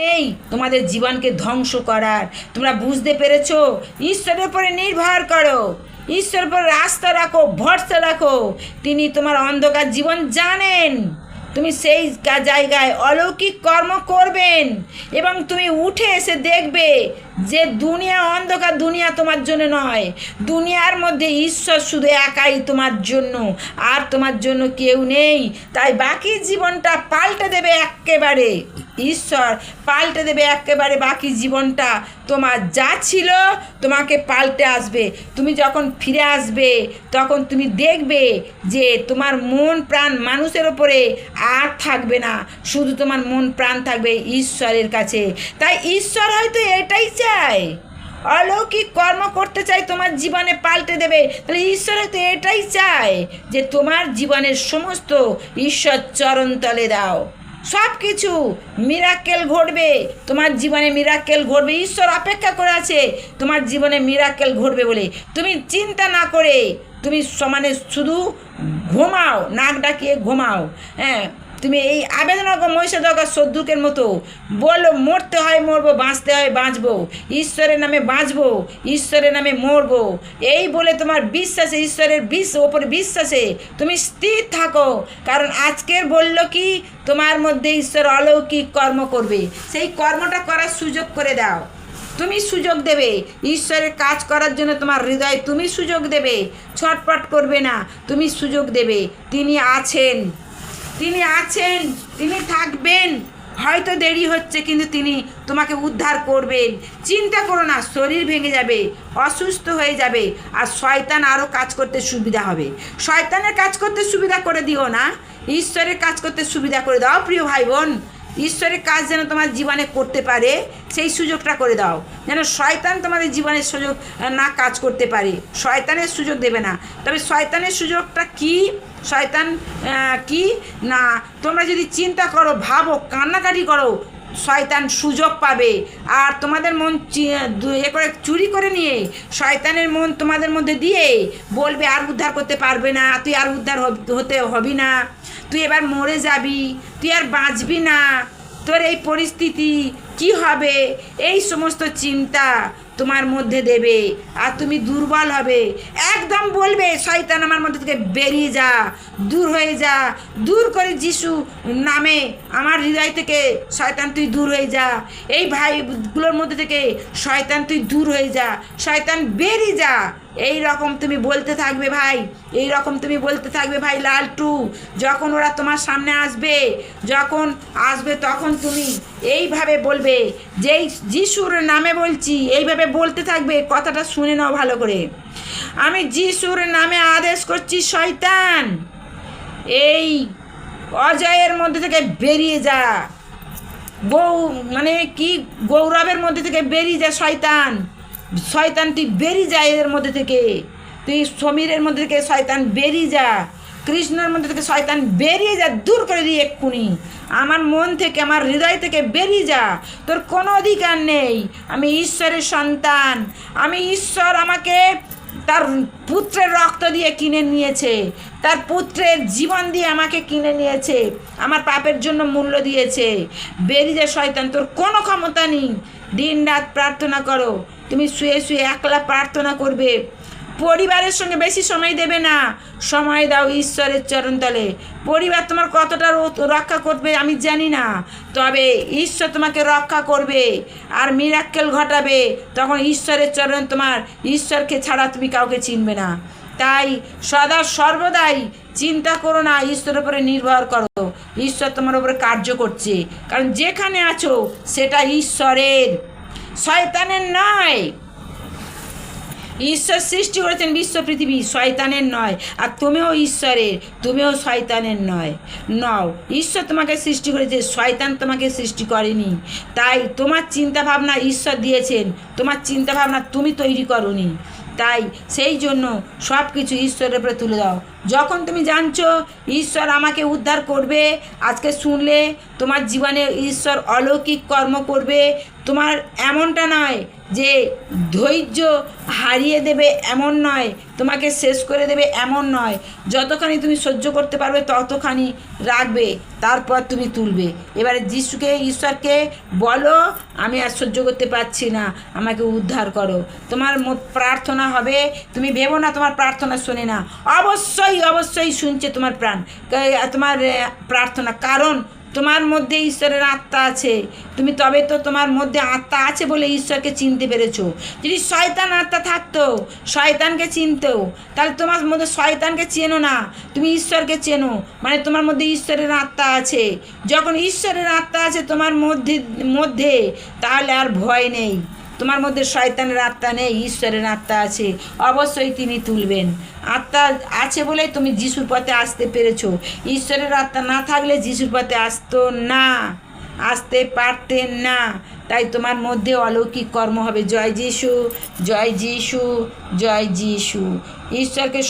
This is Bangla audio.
এই তোমাদের জীবনকে ধ্বংস করার। তোমরা বুঝতে পেরেছ? ঈশ্বরের উপরে নির্ভর করো। ঈশ্বরের উপরে রাস্তা রাখো, ভরসা রাখো। তিনি তোমার অন্ধকার জীবন জানেন। তুমি সেই জায়গায় অলৌকিক কর্ম করবেন এবং তুমি উঠে এসে দেখবে যে দুনিয়া অন্ধকার দুনিয়া তোমার জন্য নয়। দুনিয়ার মধ্যে ঈশ্বর শুধু একাই তোমার জন্য, আর তোমার জন্য কেউ নেই। তাই বাকি জীবনটা পাল্টে দেবে একেবারে। ঈশ্বর, পাল্টে দেবে একেবারে বাকি জীবনটা। তোমার যা ছিল তোমাকে পাল্টে আসবে। তুমি যখন ফিরে আসবে, তখন তুমি দেখবে যে তোমার মন প্রাণ মানুষের ওপরে আর থাকবে না। শুধু তোমার মন প্রাণ থাকবে ঈশ্বরের কাছে। তাই ঈশ্বর হয়তো এটাই চায়। অলৌকিক কর্ম করতে চাই তোমার জীবনে পাল্টে দেবে। তাহলে ঈশ্বর হয়তো এটাই চায় যে তোমার জীবনের সমস্ত ঈশ্বর চরণ তলে দাও। সব কিছু মিরাকেল ঘটবে। তোমার জীবনে মিরাকেল ঘটবে। ঈশ্বর অপেক্ষা করে আছে, তোমার জীবনে মিরাকেল ঘটবে বলে। তুমি চিন্তা না করে, তুমি সমানে শুধু ঘুমাও, নাক ডাকিয়ে ঘুমাও। হ্যাঁ তুমি এই আবেদনক মহিষাদক সদ্যুকের মতো বলো, মরতে হয়, মরবো, বাঁচতে হয়, বাঁচবো। ঈশ্বরের নামে বাঁচবো, ঈশ্বরের নামে মরবো। এই বলে তোমার বিশ্বাসে, ঈশ্বরের বিশ ওপরে বিশ্বাসে তুমি স্থির থাকো। কারণ আজকের বলল কি, তোমার মধ্যে ঈশ্বর অলৌকিক কর্ম করবে। সেই কর্মটা করার সুযোগ করে দাও। তুমি সুযোগ দেবে। ঈশ্বরের কাজ করার জন্য তোমার হৃদয় তুমি সুযোগ দেবে। ছটপট করবে না, তুমি সুযোগ দেবে। তিনি আছেন। তিনি আছেন, তিনি থাকবেন। হয়তো দেরি হচ্ছে, কিন্তু তিনি তোমাকে উদ্ধার করবেন। চিন্তা করো না, শরীর ভেঙে যাবে, অসুস্থ হয়ে যাবে, আর শয়তান আরও কাজ করতে সুবিধা হবে। শয়তানের কাজ করতে সুবিধা করে দিও না, ঈশ্বরের কাজ করতে সুবিধা করে দাও, প্রিয় ভাই বোন। ঈশ্বরের কাজ যেন তোমার জীবনে করতে পারে, সেই সুযোগটা করে দাও। যেন শয়তান তোমাদের জীবনের সুযোগ না কাজ করতে পারে। শয়তানের সুযোগ দেবে না। তবে শয়তানের সুযোগটা কি? শয়তান কি? না, তোমরা যদি চিন্তা করো, ভাবো, কান্নাকাটি করো শয়তান সুযোগ পাবে। আর তোমাদের মন এ করে চুরি করে নিয়ে শয়তানের মন তোমাদের মধ্যে দিয়ে বলবে, আর উদ্ধার করতে পারবে না, তুই আর উদ্ধার হতে হবি না। তুই এবার মরে যাবি, তুই আর বাঁচবি না। তোর এই পরিস্থিতি কি হবে? এই সমস্ত চিন্তা তোমার মধ্যে দেবে, আর তুমি দুর্বল হবে। একদম বলবে, শয়তান আমার মধ্যে থেকে বেরিয়ে যা, দূর হয়ে যা, দূর করে যিশু নামে আমার হৃদয় থেকে শয়তান, তুই দূর হয়ে যা। এই ভাইগুলোর মধ্যে থেকে শয়তান, তুই দূর হয়ে যা, শয়তান বেরিয়ে যা। এই রকম তুমি বলতে থাকবে ভাই, এই রকম তুমি বলতে থাকবে ভাই লালটু। যখন ওরা তোমার সামনে আসবে, যখন আসবে তখন তুমি এইভাবে বলবে, যেই যিশুর নামে বলছি, এইভাবে বলতে থাকবে, কথাটা শুনে নাও ভালো করে। আমি যিশুর নামে আদেশ করছি, শয়তান, এই অজয়ের মধ্যে থেকে বেরিয়ে যা। গৌ মানে কি গৌরবের মধ্যে থেকে বেরিয়ে যা, শয়তান। শয়তান, তুই বেরিয়ে যায় এর মধ্যে থেকে। তুই সমীরের মধ্যে থেকে শয়তান বেরিয়ে যা, কৃষ্ণের মধ্যে থেকে শয়তান বেরিয়ে যা, দূর করে দিই এক্ষুনি। আমার মন থেকে, আমার হৃদয় থেকে বেরিয়ে যা। তোর কোনো অধিকার নেই। আমি ঈশ্বরের সন্তান। আমি ঈশ্বর আমাকে তার পুত্রের রক্ত দিয়ে কিনে নিয়েছে। তার পুত্রের জীবন দিয়ে আমাকে কিনে নিয়েছে। আমার পাপের জন্য মূল্য দিয়েছে। বেরিয়ে যা শয়তান, তোর কোনো ক্ষমতা নেই। দিন রাত প্রার্থনা করো। তুমি শুয়ে শুয়ে একলা প্রার্থনা করবে। পরিবারের সঙ্গে বেশি সময় দেবে না। সময় দাও ঈশ্বরের চরণতলে পরিবার তোমার কতটা রক্ষা করবে আমি জানি না। তবে ঈশ্বর তোমাকে রক্ষা করবে আর মিরাক্কেল ঘটাবে। তখন ঈশ্বরের চরণ তোমার ঈশ্বরকে ছাড়া তুমি কাউকে চিনবে না। তাই সদা সর্বদাই চিন্তা করো না, ঈশ্বরের উপরে নির্ভর করো। ঈশ্বর তোমার উপরে কার্য করছে। কারণ যেখানে আছো সেটা ঈশ্বরের। শয়তানের নয়। ঈশ্বর সৃষ্টি করেছেন বিশ্ব পৃথিবী, শয়তানের নয়। আর তুমিও ঈশ্বরের, তুমিও শয়তানের নয়। নও, ঈশ্বর তোমাকে সৃষ্টি করেছে, শয়তান তোমাকে সৃষ্টি করেনি। তাই তোমার চিন্তা ভাবনা ঈশ্বর দিয়েছেন, তোমার চিন্তা ভাবনা তুমি তৈরি করনি। তাই সেই জন্য সব কিছু ঈশ্বরের উপরে তুলে দাও। যখন তুমি জানছো ঈশ্বর আমাকে উদ্ধার করবে, আজকে শুনলে তোমার জীবনে ঈশ্বর অলৌকিক কর্ম করবে। তোমার এমনটা নয় যে ধৈর্য হারিয়ে দেবে এমন নয়, তোমাকে শেষ করে দেবে এমন নয়। যতখানি তুমি সহ্য করতে পারবে, ততখানি রাখবে, তারপর তুমি তুলবে। এবারে যিশুকে, ঈশ্বরকে বলো, আমি আর সহ্য করতে পারছি না, আমাকে উদ্ধার করো। তোমার প্রার্থনা হবে, তুমি ভেবো না তোমার প্রার্থনা শোনে না। অবশ্যই অবশ্যই অবশ্যই শুনছে তোমার প্রাণ। তোমার প্রার্থনা। কারণ তোমার মধ্যে ঈশ্বরের আত্মা আছে। তুমি তবে তো তোমার মধ্যে আত্মা আছে বলে ঈশ্বরকে চিনতে পেরেছ। যদি শয়তান আত্মা থাকতো, শয়তানকে চিনতো, তাহলে তোমার মধ্যে শয়তানকে চেনো না। তুমি ঈশ্বরকে চেনো। মানে তোমার মধ্যে ঈশ্বরের আত্মা আছে। যখন ঈশ্বরের আত্মা আছে তোমার মধ্যে মধ্যে, তাহলে আর ভয় নেই। তোমার মধ্যে শয়তানের আত্মা নেই, ঈশ্বরের আত্মা আছে, অবশ্যই তিনি তুলবেন। আত্মা আছে বলেই তুমি যিশুর পথে আসতে পেরেছ। ঈশ্বরের আত্মা না থাকলে যিশুর পথে আসতো না, আসতে পারতেন না। তাই তোমার মধ্যে অলৌকিক কর্ম হবে। জয় যিশু জয় যিশু জয় যিশু। ঈশ্বরকে